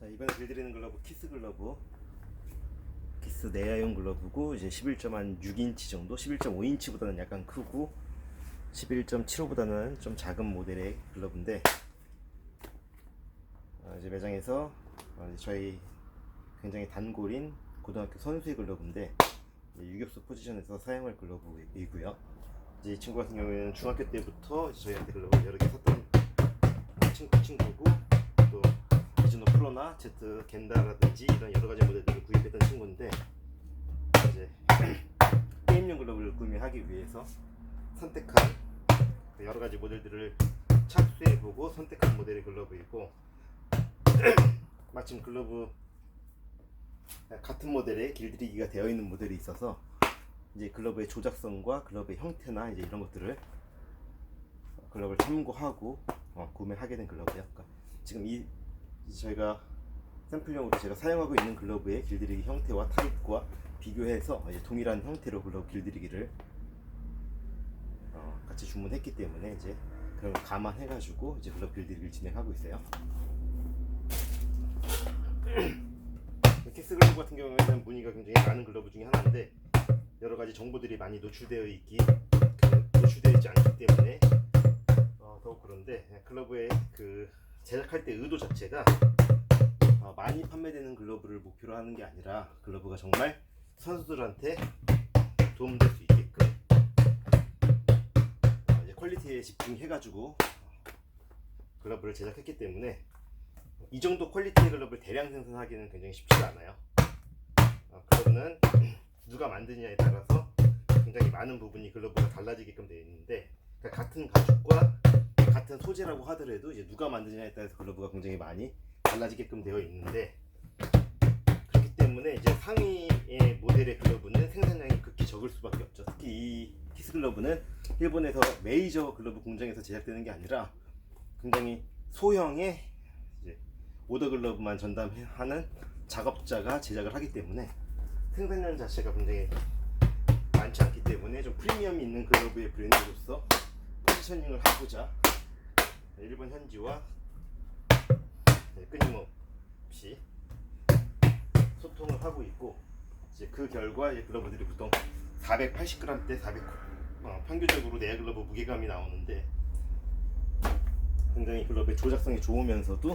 자 이번에 들드리는 글러브 키스 글러브 키스 내야용 글러브고 이제 11.6인치 정도 11.5인치보다는 약간 크고 11.75보다는 좀 작은 모델의 글러브인데 어, 이제 매장에서 어, 이제 저희 굉장히 단골인 고등학교 선수의 글러브인데 유격수 포지션에서 사용할 글러브이고요. 이제 이 친구 같은 경우에는 중학교 때부터 저희한테 글러브를 여러 개 샀던 제트 겐다라든지 이런 여러 가지 모델들을 구입했던 친구인데 이제 게임용 글러브를 구매하기 위해서 선택한 그 여러 가지 모델들을 착수해보고 선택한 모델의 글러브이고 마침 글러브 같은 모델의 길들이기가 되어 있는 모델이 있어서 이제 글러브의 조작성과 글러브의 형태나 이제 이런 것들을 글러브를 참고하고 어, 구매하게 된 글러브예요. 그러니까 지금 이 저희가 샘플용으로 제가 사용하고 있는 글러브의 길들이기 형태와 타입과 비교해서 이제 동일한 형태로 글러브 길들이기를 어, 같이 주문했기 때문에 이제 그런 걸 감안해가지고 이제 글러브 길들이기를 진행하고 있어요. 키스 글러브 같은 경우에는 무늬가 굉장히 많은 글러브 중에 하나인데 여러 가지 정보들이 많이 노출되어 있기 그 노출되어 있지 않기 때문에 어, 더욱 그런데 글러브의 그 제작할 때 의도 자체가 어, 많이 판매되는 글러브를 목표로 하는 게 아니라 글러브가 정말 선수들한테 도움될 수 있게끔 어, 이제 퀄리티에 집중해가지고 글러브를 제작했기 때문에 이 정도 퀄리티의 글러브를 대량 생산하기는 굉장히 쉽지가 않아요. 어, 글러브는 누가 만드냐에 따라서 굉장히 많은 부분이 글러브가 달라지게끔 되어 있는데 그러니까 같은 가죽과 같은 소재라고 하더라도 이제 누가 만드냐에 따라서 글러브가 굉장히 많이 달라지게끔 되어 있는데 그렇기 때문에 이제 상위의 모델의 글러브는 생산량이 극히 적을 수밖에 없죠. 특히 이 키스 글러브는 일본에서 메이저 글러브 공장에서 제작되는 게 아니라 굉장히 소형의 오더 글러브만 전담하는 작업자가 제작을 하기 때문에 생산량 자체가 굉장히 많지 않기 때문에 좀 프리미엄이 있는 글러브의 브랜드로서 포지셔닝을 하고자 일본 현지와 네, 끊임없이 소통을 하고 있고 이제 그 결과 이제 글러브들이 보통 480g대 400 어, 평균적으로 내야 글러브 무게감이 나오는데 굉장히 글러브의 조작성이 좋으면서도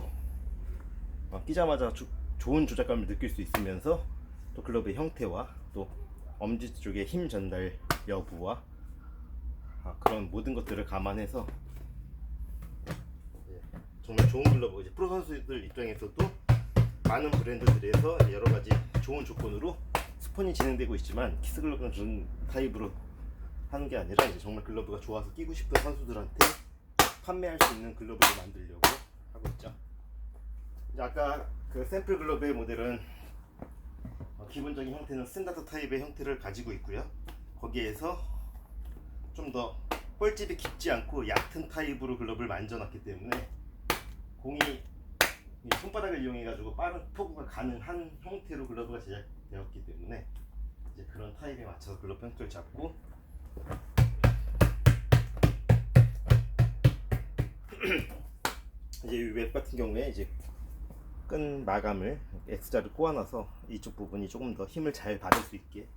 어, 끼자마자 조- 좋은 조작감을 느낄 수 있으면서 또 글러브의 형태와 또 엄지 쪽의 힘 전달 여부와 아, 그런 모든 것들을 감안해서 예, 정말 좋은 글러브 이제 프로 선수들 입장에서도 많은 브랜드들에서 여러 가지 좋은 조건으로 스폰이 진행되고 있지만 키스 글러브는 그런 타입으로 하는 게 아니라 이제 정말 글러브가 좋아서 끼고 싶은 선수들한테 판매할 수 있는 글러브를 만들려고 하고 있죠. 아까 그 샘플 글러브의 모델은 어, 기본적인 형태는 스탠다드 타입의 형태를 가지고 있고요. 거기에서 좀 더 뻘집이 깊지 않고 얕은 타입으로 글러브를 만져놨기 때문에 공이 이 손바닥을 이용해 가지고 빠른 포구가 가능한 형태로 글러브가 제작되었기 때문에 이제 그런 타입에 맞춰서 글러브 형태를 잡고 이제 이웹 같은 경우에 이제 끈 마감을 X자를 꼬아놔서 이쪽 부분이 조금 더 힘을 잘 받을 수 있게.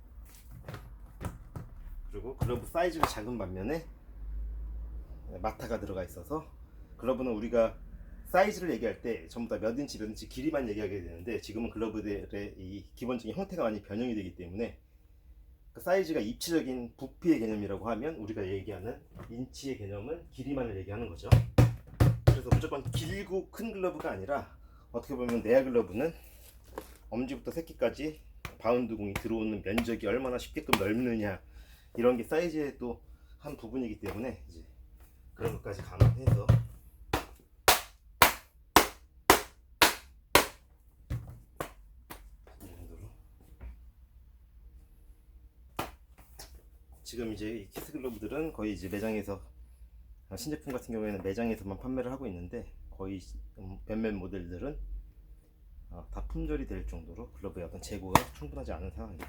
그리고 글러브 사이즈가 작은 반면에 마타가 들어가 있어서 글러브는 우리가 사이즈를 얘기할 때 전부 다 몇 인치 몇 인치 길이만 얘기하게 되는데 지금은 글러브들의 이 기본적인 형태가 많이 변형이 되기 때문에 그 사이즈가 입체적인 부피의 개념이라고 하면 우리가 얘기하는 인치의 개념은 길이만을 얘기하는 거죠. 그래서 무조건 길고 큰 글러브가 아니라 어떻게 보면 내야 글러브는 엄지부터 새끼까지 바운드 공이 들어오는 면적이 얼마나 쉽게끔 넓느냐 이런 게 사이즈의 또 한 부분이기 때문에 이제 그런 것까지 감안해서 지금 이제 이 키스 글러브들은 거의 이제 매장에서 아, 신제품 같은 경우에는 매장에서만 판매를 하고 있는데 거의 음, 몇몇 모델들은 어, 다 품절이 될 정도로 글러브의 어떤 재고가 충분하지 않은 상황이에요.